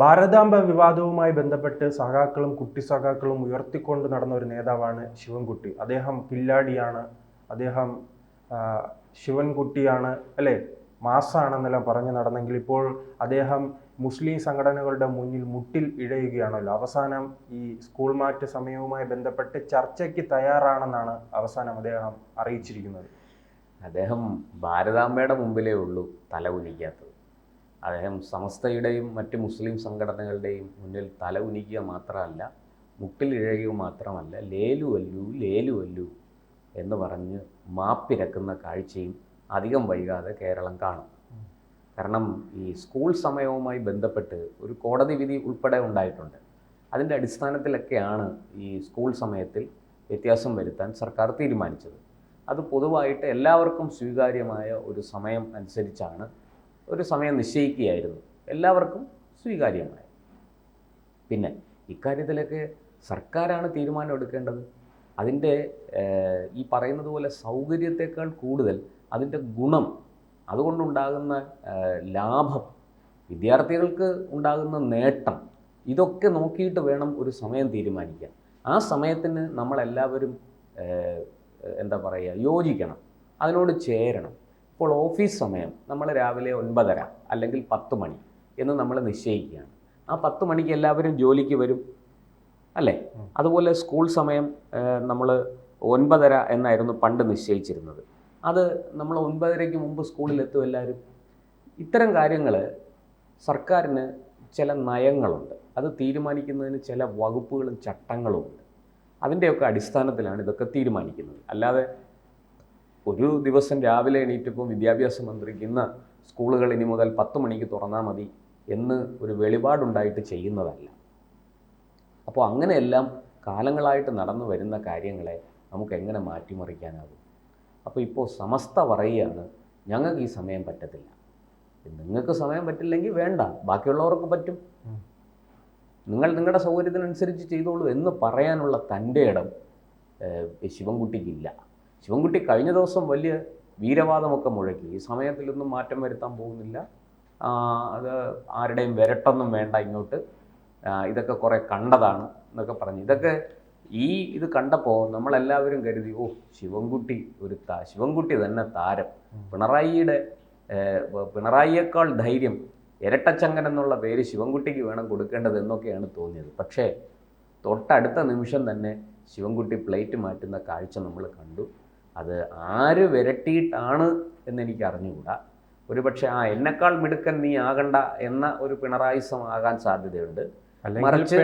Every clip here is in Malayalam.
ഭാരതാംബ വിവാദവുമായി ബന്ധപ്പെട്ട് സഖാക്കളും കുട്ടി സഖാക്കളും ഉയർത്തിക്കൊണ്ട് നടന്ന ഒരു നേതാവാണ് ശിവൻകുട്ടി. അദ്ദേഹം കില്ലാടിയാണ് അദ്ദേഹം ശിവൻകുട്ടിയാണ് അല്ലേ? മാസാണെന്നെല്ലാം പറഞ്ഞു നടന്നെങ്കിൽ ഇപ്പോൾ അദ്ദേഹം മുസ്ലിം സംഘടനകളുടെ മുന്നിൽ മുട്ടിൽ ഇഴയുകയാണല്ലോ. അവസാനം ഈ സ്കൂൾ മാറ്റ സമയവുമായി ബന്ധപ്പെട്ട് ചർച്ചയ്ക്ക് തയ്യാറാണെന്നാണ് അവസാനം അദ്ദേഹം അറിയിച്ചിരിക്കുന്നത്. അദ്ദേഹം ഭാരതാംബയുടെ മുമ്പിലേ ഉള്ളൂ തല ഉനിക്കാത്തത് അദ്ദേഹം സമസ്തയുടെയും മറ്റ് മുസ്ലിം സംഘടനകളുടെയും മുന്നിൽ തല ഉനിക്കുക മാത്രമല്ല മുട്ടിലിഴയുക മാത്രമല്ല ലേലു അല്ലു ലേലു അല്ലു എന്ന് പറഞ്ഞ് മാപ്പിരക്കുന്ന കാഴ്ചയും അധികം വൈകാതെ കേരളം കാണും. കാരണം ഈ സ്കൂൾ സമയവുമായി ബന്ധപ്പെട്ട് ഒരു കോടതി വിധി ഉൾപ്പെടെ ഉണ്ടായിട്ടുണ്ട്. അതിന്റെ അടിസ്ഥാനത്തിലൊക്കെയാണ് ഈ സ്കൂൾ സമയത്തിൽ വ്യത്യാസം വരുത്താൻ സർക്കാർ തീരുമാനിച്ചത്. അത് പൊതുവായിട്ട് എല്ലാവർക്കും സ്വീകാര്യമായ ഒരു സമയം അനുസരിച്ചാണ് ഒരു സമയം നിശ്ചയിക്കുകയായിരുന്നു. എല്ലാവർക്കും സ്വീകാര്യമായി. പിന്നെ ഇക്കാര്യത്തിലൊക്കെ സർക്കാരാണ് തീരുമാനം എടുക്കേണ്ടത്. അതിന്റെ ഈ പറയുന്നത് പോലെ സൗകര്യത്തെക്കാൾ കൂടുതൽ അതിന്റെ ഗുണം അതുകൊണ്ടുണ്ടാകുന്ന ലാഭം വിദ്യാർത്ഥികൾക്ക് ഉണ്ടാകുന്ന നേട്ടം ഇതൊക്കെ നോക്കിയിട്ട് വേണം ഒരു സമയം തീരുമാനിക്കാൻ. ആ സമയത്തിന് നമ്മളെല്ലാവരും എന്താ പറയുക യോജിക്കണം. അതിനോട് ചേരണം. ഇപ്പോൾ ഓഫീസ് സമയം നമ്മൾ രാവിലെ ഒൻപതര അല്ലെങ്കിൽ പത്ത് മണി എന്ന് നമ്മൾ നിശ്ചയിക്കുകയാണ്. ആ പത്ത് മണിക്ക് എല്ലാവരും ജോലിക്ക് വരും അല്ലേ? അതുപോലെ സ്കൂൾ സമയം നമ്മൾ ഒൻപതര എന്നായിരുന്നു പണ്ട് നിശ്ചയിച്ചിരുന്നത്. അത് നമ്മൾ ഒൻപതരയ്ക്ക് മുമ്പ് സ്കൂളിലെത്തും എല്ലാവരും. ഇത്തരം കാര്യങ്ങൾ സർക്കാരിന് ചില നയങ്ങളുണ്ട്. അത് തീരുമാനിക്കുന്നതിന് ചില വകുപ്പുകളും ചട്ടങ്ങളും ഉണ്ട് അതിന്റെയൊക്കെ അടിസ്ഥാനത്തിലാണ് ഇതൊക്കെ തീരുമാനിക്കുന്നത്. അല്ലാതെ ഒരു ദിവസം രാവിലെ എണീറ്റപ്പോൾ വിദ്യാഭ്യാസ മന്ത്രിക്ക് ഇന്ന് സ്കൂളുകൾ ഇനി മുതൽ പത്ത് മണിക്ക് തുറന്നാൽ മതി എന്ന് ഒരു വെളിപാടുണ്ടായിട്ട് ചെയ്യുന്നതല്ല. അപ്പോൾ അങ്ങനെയെല്ലാം കാലങ്ങളായിട്ട് നടന്നു വരുന്ന കാര്യങ്ങളെ നമുക്ക് എങ്ങനെ മാറ്റിമറിക്കാനാകും? അപ്പോൾ ഇപ്പോൾ സമസ്ത പറയുകയാണ് ഞങ്ങൾക്ക് ഈ സമയം പറ്റത്തില്ല. നിങ്ങൾക്ക് സമയം പറ്റില്ലെങ്കിൽ വേണ്ട ബാക്കിയുള്ളവർക്ക് പറ്റും. നിങ്ങൾ നിങ്ങളുടെ സൗകര്യത്തിനനുസരിച്ച് ചെയ്തോളൂ എന്ന് പറയാനുള്ള തന്റെ ഇടം ശിവൻകുട്ടിക്കില്ല. ശിവൻകുട്ടി കഴിഞ്ഞ ദിവസം വലിയ വീരവാദമൊക്കെ മുഴക്കി. ഈ സമയത്തിലൊന്നും മാറ്റം വരുത്താൻ പോകുന്നില്ല. അത് ആരുടെയും വരട്ടൊന്നും വേണ്ട ഇങ്ങോട്ട്. ഇതൊക്കെ കുറേ കണ്ടതാണ് എന്നൊക്കെ പറഞ്ഞു. ഇതൊക്കെ ഈ ഇത് കണ്ടപ്പോൾ നമ്മളെല്ലാവരും കരുതി ഓ ശിവൻകുട്ടി ഒരു താ ശിവൻകുട്ടി തന്നെ താരം. പിണറായിയുടെ പിണറായിയേക്കാൾ ധൈര്യം ഇരട്ടച്ചങ്കൻ എന്നുള്ള പേര് ശിവൻകുട്ടിക്ക് വേണം കൊടുക്കേണ്ടത് എന്നൊക്കെയാണ് തോന്നിയത്. പക്ഷേ തൊട്ടടുത്ത നിമിഷം തന്നെ ശിവൻകുട്ടി പ്ലേറ്റ് മാറ്റുന്ന കാഴ്ച നമ്മൾ കണ്ടു. അത് ആര് വിരട്ടിയിട്ടാണ് എന്നെനിക്ക് അറിഞ്ഞുകൂടാ ഒരു പക്ഷേ ആ എന്നെക്കാൾ മിടുക്കൻ നീ ആകണ്ട എന്ന ഒരു പിണറായിസം ആകാൻ സാധ്യതയുണ്ട് മറിച്ച്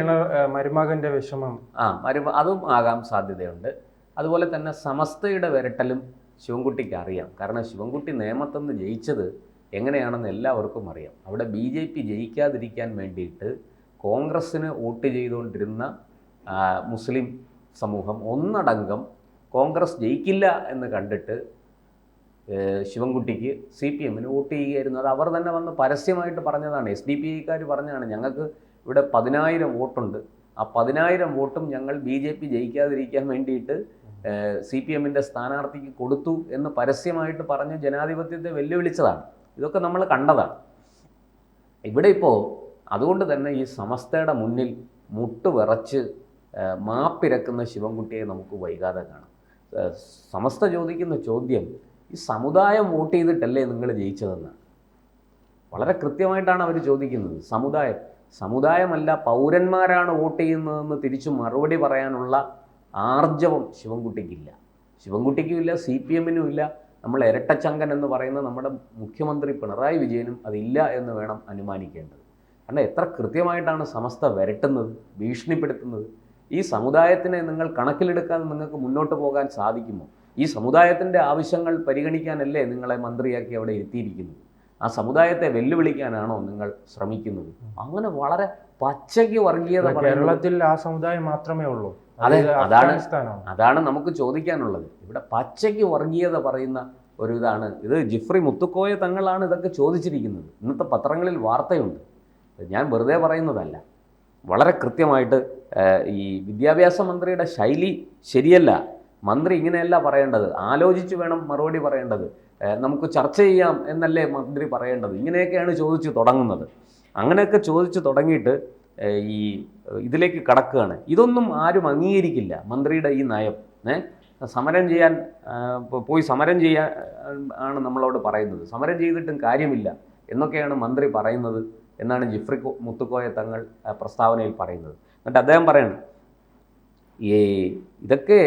മരുമകന്റെ വിഷമം. ആ മരു അതും ആകാൻ സാധ്യതയുണ്ട്. അതുപോലെ തന്നെ സമസ്തയുടെ വിരട്ടലും ശിവൻകുട്ടിക്ക് അറിയാം. കാരണം ശിവൻകുട്ടി നേമത്തുനിന്ന് ജയിച്ചത് എങ്ങനെയാണെന്ന് എല്ലാവർക്കും അറിയാം. അവിടെ ബി ജെ പി ജയിക്കാതിരിക്കാൻ വേണ്ടിയിട്ട് കോൺഗ്രസ്സിന് വോട്ട് ചെയ്തുകൊണ്ടിരുന്ന മുസ്ലിം സമൂഹം ഒന്നടങ്കം കോൺഗ്രസ് ജയിക്കില്ല എന്ന് കണ്ടിട്ട് ശിവൻകുട്ടിക്ക് സി പി എമ്മിന് വോട്ട് ചെയ്യുകയായിരുന്നു. അത് അവർ തന്നെ വന്ന് പരസ്യമായിട്ട് പറഞ്ഞതാണ്. എസ് ഡി പി ഐക്കാർ പറഞ്ഞതാണ് ഞങ്ങൾക്ക് ഇവിടെ പതിനായിരം വോട്ടുണ്ട്. ആ പതിനായിരം വോട്ടും ഞങ്ങൾ ബി ജെ പി ജയിക്കാതിരിക്കാൻ വേണ്ടിയിട്ട് സി പി എമ്മിന്റെ സ്ഥാനാർത്ഥിക്ക് കൊടുത്തു എന്ന് പരസ്യമായിട്ട് പറഞ്ഞ് ജനാധിപത്യത്തെ വെല്ലുവിളിച്ചതാണ്. ഇതൊക്കെ നമ്മൾ കണ്ടതാണ്. ഇവിടെ ഇപ്പോൾ അതുകൊണ്ട് തന്നെ ഈ സമസ്തയുടെ മുന്നിൽ മുട്ടുവിറച്ച് മാപ്പിരക്കുന്ന ശിവൻകുട്ടിയെ നമുക്ക് വൈകാതെ കാണാം. സമസ്ത ചോദിക്കുന്ന ചോദ്യം ഈ സമുദായം വോട്ട് ചെയ്തിട്ടല്ലേ നിങ്ങൾ ജയിച്ചതെന്നാണ് വളരെ കൃത്യമായിട്ടാണ് അവർ ചോദിക്കുന്നത്. സമുദായം സമുദായമല്ല പൗരന്മാരാണ് വോട്ട് ചെയ്യുന്നതെന്ന് തിരിച്ചു മറുപടി പറയാനുള്ള ആർജവം ശിവൻകുട്ടിക്കില്ല. ശിവൻകുട്ടിക്കുമില്ല സി പി എമ്മിനും ഇല്ല. നമ്മൾ ഇരട്ടച്ചങ്കൻ എന്ന് പറയുന്ന നമ്മുടെ മുഖ്യമന്ത്രി പിണറായി വിജയനും അതില്ല എന്ന് വേണം അനുമാനിക്കേണ്ടത്. കാരണം എത്ര കൃത്യമായിട്ടാണ് സമസ്ത വരട്ടുന്നത് ഭീഷണിപ്പെടുത്തുന്നത്. ഈ സമുദായത്തിനെ നിങ്ങൾ കണക്കിലെടുക്കാതെ നിങ്ങൾക്ക് മുന്നോട്ട് പോകാൻ സാധിക്കുമോ? ഈ സമുദായത്തിന്റെ ആവശ്യങ്ങൾ പരിഗണിക്കാനല്ലേ നിങ്ങളെ മന്ത്രിയാക്കി അവിടെ എത്തിയിരിക്കുന്നത്? ആ സമുദായത്തെ വെല്ലുവിളിക്കാനാണോ നിങ്ങൾ ശ്രമിക്കുന്നത്? അങ്ങനെ വളരെ പച്ചയ്ക്ക് വർഗീയത കേരളത്തിൽ ആ സമുദായം മാത്രമേ ഉള്ളൂ. അതെ, അതാണ് അതാണ് നമുക്ക് ചോദിക്കാനുള്ളത്. ഇവിടെ പച്ചയ്ക്ക് വർഗീയത പറയുന്ന ഒരു ഇതാണ്. ഇത് ജിഫ്രി മുത്തുക്കോയ തങ്ങളാണ് ഇതൊക്കെ ചോദിച്ചിരിക്കുന്നത്. ഇന്നത്തെ പത്രങ്ങളിൽ വാർത്തയുണ്ട്. ഞാൻ വെറുതെ പറയുന്നതല്ല. വളരെ കൃത്യമായിട്ട് ഈ വിദ്യാഭ്യാസ മന്ത്രിയുടെ ശൈലി ശരിയല്ല. മന്ത്രി ഇങ്ങനെയല്ല പറയേണ്ടത്. ആലോചിച്ച് വേണം മറുപടി പറയേണ്ടത്. നമുക്ക് ചർച്ച ചെയ്യാം എന്നല്ലേ മന്ത്രി പറയേണ്ടത്. ഇങ്ങനെയൊക്കെയാണ് ചോദിച്ച് തുടങ്ങുന്നത്. അങ്ങനെയൊക്കെ ചോദിച്ച് തുടങ്ങിയിട്ട് ഈ ഇതിലേക്ക് കടക്കുകയാണ്. ഇതൊന്നും ആരും അംഗീകരിക്കില്ല മന്ത്രിയുടെ ഈ നയം. സമരം ചെയ്യാൻ പോയി സമരം ചെയ്യാൻ ആണ് നമ്മളോട് പറയുന്നത്. സമരം ചെയ്തിട്ടും കാര്യമില്ല എന്നൊക്കെയാണ് മന്ത്രി പറയുന്നത്. എന്നാണ് ജിഫ്രി മുത്തുക്കോയ തങ്ങൾ പ്രസ്താവനയിൽ പറയുന്നത്. എന്നിട്ട് അദ്ദേഹം പറയണം ഈ ഇതൊക്കെ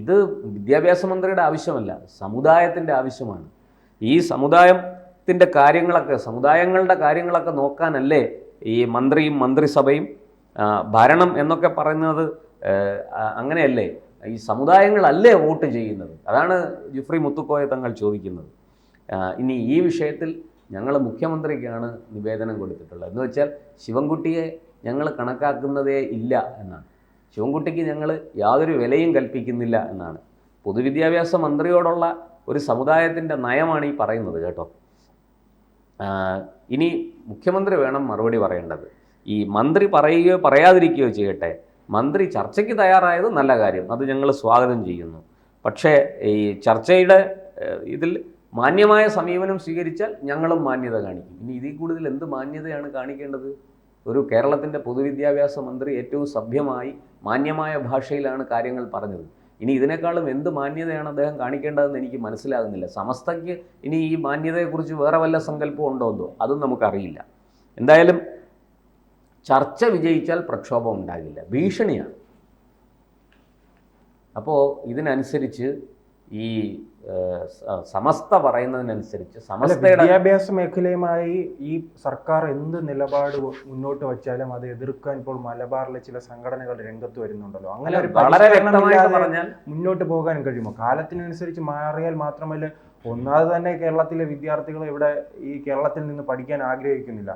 ഇത് വിദ്യാഭ്യാസ മന്ത്രിയുടെ ആവശ്യമല്ല സമുദായത്തിന്റെ ആവശ്യമാണ്. ഈ സമുദായത്തിന്റെ കാര്യങ്ങളൊക്കെ സമുദായങ്ങളുടെ കാര്യങ്ങളൊക്കെ നോക്കാനല്ലേ ഈ മന്ത്രിയും മന്ത്രിസഭയും ഭരണം എന്നൊക്കെ പറയുന്നത് അങ്ങനെയല്ലേ? ഈ സമുദായങ്ങളല്ലേ വോട്ട് ചെയ്യുന്നത്? അതാണ് ജിഫ്രി മുത്തുക്കോയ തങ്ങൾ ചോദിക്കുന്നത്. ഇനി ഈ വിഷയത്തിൽ ഞങ്ങൾ മുഖ്യമന്ത്രിക്കാണ് നിവേദനം കൊടുത്തിട്ടുള്ളത്. എന്ന് വെച്ചാൽ ശിവൻകുട്ടിയെ ഞങ്ങൾ കണക്കാക്കുന്നതേ ഇല്ല എന്നാണ്. ശിവൻകുട്ടിക്ക് ഞങ്ങൾ യാതൊരു വിലയും കൽപ്പിക്കുന്നില്ല എന്നാണ്. പൊതുവിദ്യാഭ്യാസ മന്ത്രിയോടുള്ള ഒരു സമുദായത്തിന്റെ നയമാണ് ഈ പറയുന്നത് കേട്ടോ. ഇനി മുഖ്യമന്ത്രി വേണം മറുപടി പറയേണ്ടത്. ഈ മന്ത്രി പറയുകയോ പറയാതിരിക്കുകയോ ചെയ്യട്ടെ. മന്ത്രി ചർച്ചയ്ക്ക് തയ്യാറായത് നല്ല കാര്യം. അത് ഞങ്ങൾ സ്വാഗതം ചെയ്യുന്നു. പക്ഷേ ഈ ചർച്ചയുടെ ഇതിൽ മാന്യമായ സമീപനം സ്വീകരിച്ചാൽ ഞങ്ങളും മാന്യത കാണിക്കും. ഇനി ഇതിൽ കൂടുതൽ എന്ത് മാന്യതയാണ് കാണിക്കേണ്ടത്? ഒരു കേരളത്തിന്റെ പൊതുവിദ്യാഭ്യാസ മന്ത്രി ഏറ്റവും സഭ്യമായി മാന്യമായ ഭാഷയിലാണ് കാര്യങ്ങൾ പറഞ്ഞത്. ഇനി ഇതിനേക്കാളും എന്ത് മാന്യതയാണ് അദ്ദേഹം കാണിക്കേണ്ടതെന്ന് എനിക്ക് മനസ്സിലാകുന്നില്ല. സമസ്തയ്ക്ക് ഇനി ഈ മാന്യതയെക്കുറിച്ച് വേറെ വല്ല സങ്കല്പം ഉണ്ടോ എന്തോ? അതും നമുക്കറിയില്ല. എന്തായാലും ചർച്ച വിജയിച്ചാൽ പ്രക്ഷോഭം ഉണ്ടാകില്ല. ഭീഷണിയാണ്. അപ്പോൾ ഇതിനനുസരിച്ച് ഈ സമസ്ത പറയുന്നതിനനുസരിച്ച് സമസ്ത സമസ്തയുടെ വിദ്യാഭ്യാസ മേഖലയുമായി ഈ സർക്കാർ എന്ത് നിലപാട് മുന്നോട്ട് വച്ചാലും അത് എതിർക്കാൻ ഇപ്പോൾ മലബാറിലെ ചില സംഘടനകൾ രംഗത്ത് വരുന്നുണ്ടല്ലോ. അങ്ങനെ ഒരു വളരെ വ്യക്തമായിട്ട് പറഞ്ഞാൽ മുന്നോട്ട് പോകാൻ കഴിയുമോ? കാലത്തിനനുസരിച്ച് മാറിയാൽ മാത്രമല്ല ഒന്നാമത് തന്നെ കേരളത്തിലെ വിദ്യാർത്ഥികൾ ഇവിടെ ഈ കേരളത്തിൽ നിന്ന് പഠിക്കാൻ ആഗ്രഹിക്കുന്നില്ല.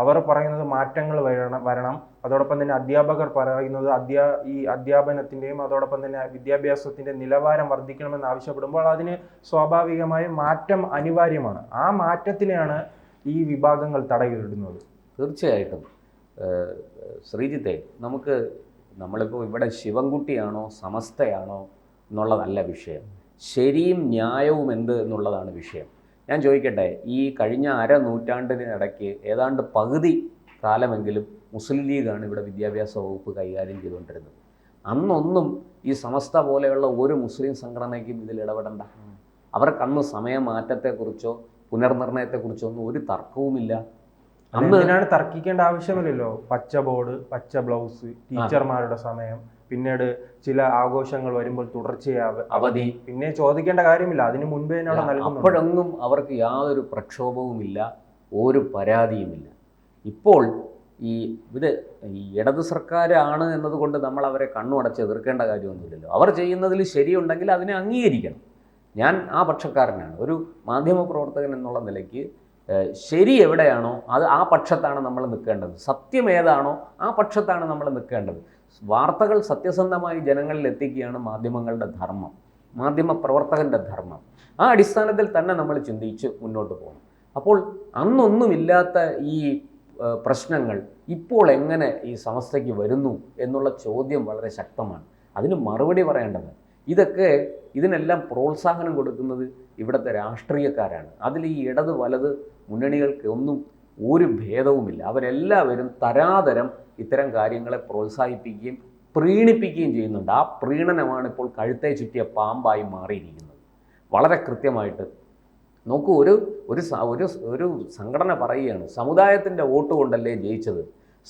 അവർ പറയുന്നത് മാറ്റങ്ങൾ വരണം വരണം. അതോടൊപ്പം തന്നെ അധ്യാപകർ പറയുന്നത് അധ്യാ ഈ അധ്യാപനത്തിന്റെയും അതോടൊപ്പം തന്നെ വിദ്യാഭ്യാസത്തിന്റെ നിലവാരം വർദ്ധിക്കണമെന്ന് ആവശ്യപ്പെടുമ്പോൾ അതിന് സ്വാഭാവികമായും മാറ്റം അനിവാര്യമാണ്. ആ മാറ്റത്തിനെയാണ് ഈ വിഭാഗങ്ങൾ തടയിടുന്നത് തീർച്ചയായിട്ടും. ശ്രീജിത്തെ നമുക്ക് നമ്മളിപ്പോൾ ഇവിടെ ശിവൻകുട്ടിയാണോ സമസ്തയാണോ എന്നുള്ളതല്ല വിഷയം. ശരിയും ന്യായവും എന്ത് എന്നുള്ളതാണ് വിഷയം. ഞാൻ ചോദിക്കട്ടെ ഈ കഴിഞ്ഞ അര നൂറ്റാണ്ടിനിടയ്ക്ക് ഏതാണ്ട് പകുതി കാലമെങ്കിലും മുസ്ലിം ലീഗാണ് ഇവിടെ വിദ്യാഭ്യാസ വകുപ്പ് കൈകാര്യം ചെയ്തുകൊണ്ടിരുന്നത്. അന്നൊന്നും ഈ സമസ്ത പോലെയുള്ള ഒരു മുസ്ലിം സംഘടനയ്ക്കും ഇതിൽ ഇടപെടണ്ട. അവർക്ക് അന്ന് സമയമാറ്റത്തെക്കുറിച്ചോ പുനർനിർണയത്തെക്കുറിച്ചോ ഒന്നും ഒരു തർക്കവുമില്ല. അന്ന് എന്തിനാണ് തർക്കിക്കേണ്ട ആവശ്യമില്ലല്ലോ പച്ച ബോർഡ് പച്ച ബ്ലൗസ് ടീച്ചർമാരുടെ സമയം പിന്നീട് ചില ആഘോഷങ്ങൾ വരുമ്പോൾ തുടർച്ചയാവ് അവധി. പിന്നെ ചോദിക്കേണ്ട കാര്യമില്ല. അതിന് മുൻപേ അപ്പോഴൊന്നും അവർക്ക് യാതൊരു പ്രക്ഷോഭവുമില്ല ഒരു പരാതിയുമില്ല. ഇപ്പോൾ ഈ ഇത് ഈ ഇടത് സർക്കാരാണ് എന്നതുകൊണ്ട് നമ്മൾ അവരെ കണ്ണുടച്ച് എതിർക്കേണ്ട കാര്യമൊന്നുമില്ലല്ലോ. അവർ ചെയ്യുന്നതിൽ ശരിയുണ്ടെങ്കിൽ അതിനെ അംഗീകരിക്കണം. ഞാൻ ആ പക്ഷക്കാരനാണ്. ഒരു മാധ്യമ പ്രവർത്തകൻ എന്നുള്ള നിലയ്ക്ക് ശരി എവിടെയാണോ അത് ആ പക്ഷത്താണ് നമ്മൾ നിൽക്കേണ്ടത്. സത്യം ഏതാണോ ആ പക്ഷത്താണ് നമ്മൾ നിൽക്കേണ്ടത്. വാർത്തകൾ സത്യസന്ധമായി ജനങ്ങളിൽ എത്തിക്കുകയാണ് മാധ്യമങ്ങളുടെ ധർമ്മം മാധ്യമ പ്രവർത്തകന്റെ ധർമ്മം. ആ അടിസ്ഥാനത്തിൽ തന്നെ നമ്മൾ ചിന്തിച്ച് മുന്നോട്ട് പോകണം. അപ്പോൾ അന്നൊന്നുമില്ലാത്ത ഈ പ്രശ്നങ്ങൾ ഇപ്പോൾ എങ്ങനെ ഈ സമസ്തയ്ക്ക് വരുന്നു എന്നുള്ള ചോദ്യം വളരെ ശക്തമാണ്. അതിന് മറുപടി പറയേണ്ടത് ഇതൊക്കെ ഇതിനെല്ലാം പ്രോത്സാഹനം കൊടുക്കുന്നത് ഇവിടുത്തെ രാഷ്ട്രീയക്കാരാണ്. അതിൽ ഈ ഇടത് വലത് മുന്നണികൾക്ക് ഒന്നും ഒരു ഭേദവുമില്ല. അവരെല്ലാവരും തരാതരം ഇത്തരം കാര്യങ്ങളെ പ്രോത്സാഹിപ്പിക്കുകയും പ്രീണിപ്പിക്കുകയും ചെയ്യുന്നുണ്ട്. ആ പ്രീണനമാണ് ഇപ്പോൾ കഴുത്തെ ചുറ്റിയ പാമ്പായി മാറിയിരിക്കുന്നത്. വളരെ കൃത്യമായിട്ട് നോക്കൂ ഒരു ഒരു ഒരു ഒരു സംഘടന പറയുകയാണ് സമുദായത്തിന്റെ വോട്ട് കൊണ്ടല്ലേ ജയിച്ചത്?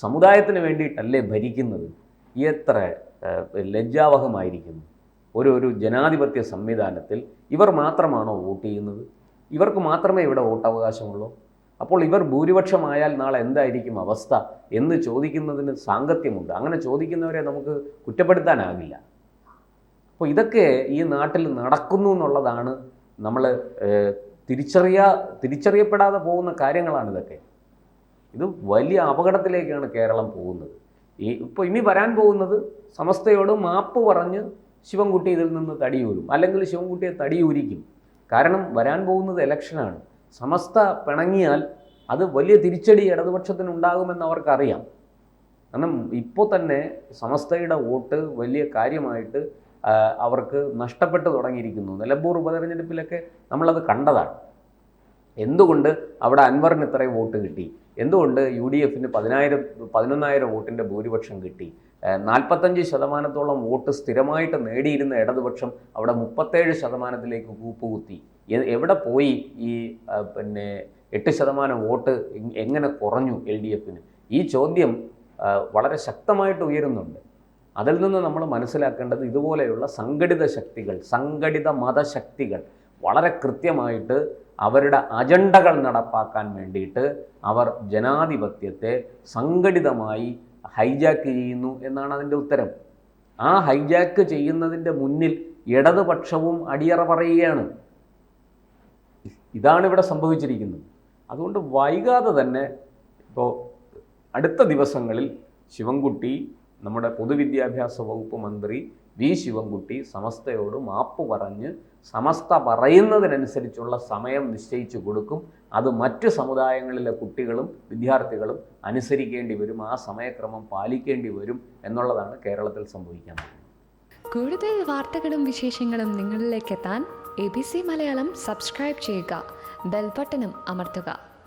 സമുദായത്തിന് വേണ്ടിയിട്ടല്ലേ ഭരിക്കുന്നത്? എത്ര ലജ്ജാവഹമായിരിക്കുന്നു. ഒരു ഒരു ജനാധിപത്യ സംവിധാനത്തിൽ ഇവർ മാത്രമാണോ വോട്ട് ചെയ്യുന്നത്? ഇവർക്ക് മാത്രമേ ഇവിടെ വോട്ടവകാശമുള്ളൂ. അപ്പോൾ ഇവർ ഭൂരിപക്ഷമായാൽ നാളെ എന്തായിരിക്കും അവസ്ഥ എന്ന് ചോദിക്കുന്നതിന് സാങ്കത്യമുണ്ട്. അങ്ങനെ ചോദിക്കുന്നവരെ നമുക്ക് കുറ്റപ്പെടുത്താനാകില്ല. അപ്പോൾ ഇതൊക്കെ ഈ നാട്ടിൽ നടക്കുന്നു എന്നുള്ളതാണ് നമ്മൾ തിരിച്ചറിയാ തിരിച്ചറിയപ്പെടാതെ പോകുന്ന കാര്യങ്ങളാണ് ഇതൊക്കെ. ഇത് വലിയ അപകടത്തിലേക്കാണ് കേരളം പോകുന്നത്. ഈ ഇപ്പോൾ ഇനി വരാൻ പോകുന്നത് സമസ്തയോട് മാപ്പ് പറഞ്ഞ് ശിവൻകുട്ടി ഇതിൽ നിന്ന് തടിയൂരും. അല്ലെങ്കിൽ ശിവൻകുട്ടിയെ തടിയൂരിക്കും. കാരണം വരാൻ പോകുന്നത് ഇലക്ഷനാണ് സമസ്ത പിണങ്ങിയാൽ അത് വലിയ തിരിച്ചടി ഇടതുപക്ഷത്തിന് ഉണ്ടാകുമെന്ന് അവർക്കറിയാം. കാരണം ഇപ്പോൾ തന്നെ സമസ്തയുടെ വോട്ട് വലിയ കാര്യമായിട്ട് അവർക്ക് നഷ്ടപ്പെട്ടു തുടങ്ങിയിരിക്കുന്നു. നിലമ്പൂർ ഉപതെരഞ്ഞെടുപ്പിലൊക്കെ നമ്മളത് കണ്ടതാണ്. എന്തുകൊണ്ട് അവിടെ അൻവറിന് ഇത്രയും വോട്ട് കിട്ടി? എന്തുകൊണ്ട് യു ഡി എഫിന് പതിനായിരം പതിനൊന്നായിരം വോട്ടിന്റെ ഭൂരിപക്ഷം കിട്ടി? നാൽപ്പത്തഞ്ച് ശതമാനത്തോളം വോട്ട് സ്ഥിരമായിട്ട് നേടിയിരുന്ന ഇടതുപക്ഷം അവിടെ മുപ്പത്തേഴ് ശതമാനത്തിലേക്ക് കൂപ്പുകുത്തി. എവിടെ പോയി ഈ പിന്നെ എട്ട് ശതമാനം വോട്ട് എങ്ങനെ കുറഞ്ഞു എൽ ഡി എഫിന്? ഈ ചോദ്യം വളരെ ശക്തമായിട്ട് ഉയരുന്നുണ്ട്. അതിൽ നിന്ന് നമ്മൾ മനസ്സിലാക്കേണ്ടത് ഇതുപോലെയുള്ള സംഘടിത ശക്തികൾ സംഘടിത മതശക്തികൾ വളരെ കൃത്യമായിട്ട് അവരുടെ അജണ്ടകൾ നടപ്പാക്കാൻ വേണ്ടിയിട്ട് അവർ ജനാധിപത്യത്തെ സംഘടിതമായി ഹൈജാക്ക് ചെയ്യുന്നു എന്നാണ് അതിന്റെ ഉത്തരം. ആ ഹൈജാക്ക് ചെയ്യുന്നതിന്റെ മുന്നിൽ ഇടതുപക്ഷവും അടിയറ പറയുകയാണ്. ഇതാണ് ഇവിടെ സംഭവിച്ചിരിക്കുന്നത്. അതുകൊണ്ട് വൈകാതെ തന്നെ ഇപ്പോൾ അടുത്ത ദിവസങ്ങളിൽ ശിവൻകുട്ടി നമ്മുടെ പൊതുവിദ്യാഭ്യാസ വകുപ്പ് മന്ത്രി വി ശിവൻകുട്ടി സമസ്തയോട് മാപ്പ് പറഞ്ഞ് സമസ്ത പറയുന്നതിനനുസരിച്ചുള്ള സമയം നിശ്ചയിച്ചു കൊടുക്കും. അത് മറ്റ് സമുദായങ്ങളിലെ കുട്ടികളും വിദ്യാർത്ഥികളും അനുസരിക്കേണ്ടി വരും. ആ സമയക്രമം പാലിക്കേണ്ടി വരും എന്നുള്ളതാണ് കേരളത്തിൽ സംഭവിക്കാൻ കൂടുതൽ വാർത്തകളും വിശേഷങ്ങളും നിങ്ങളിലേക്ക് എത്താൻ A B C Malayalam subscribe ചെയ്യുക. ബെൽബട്ടനും അമർത്തുക.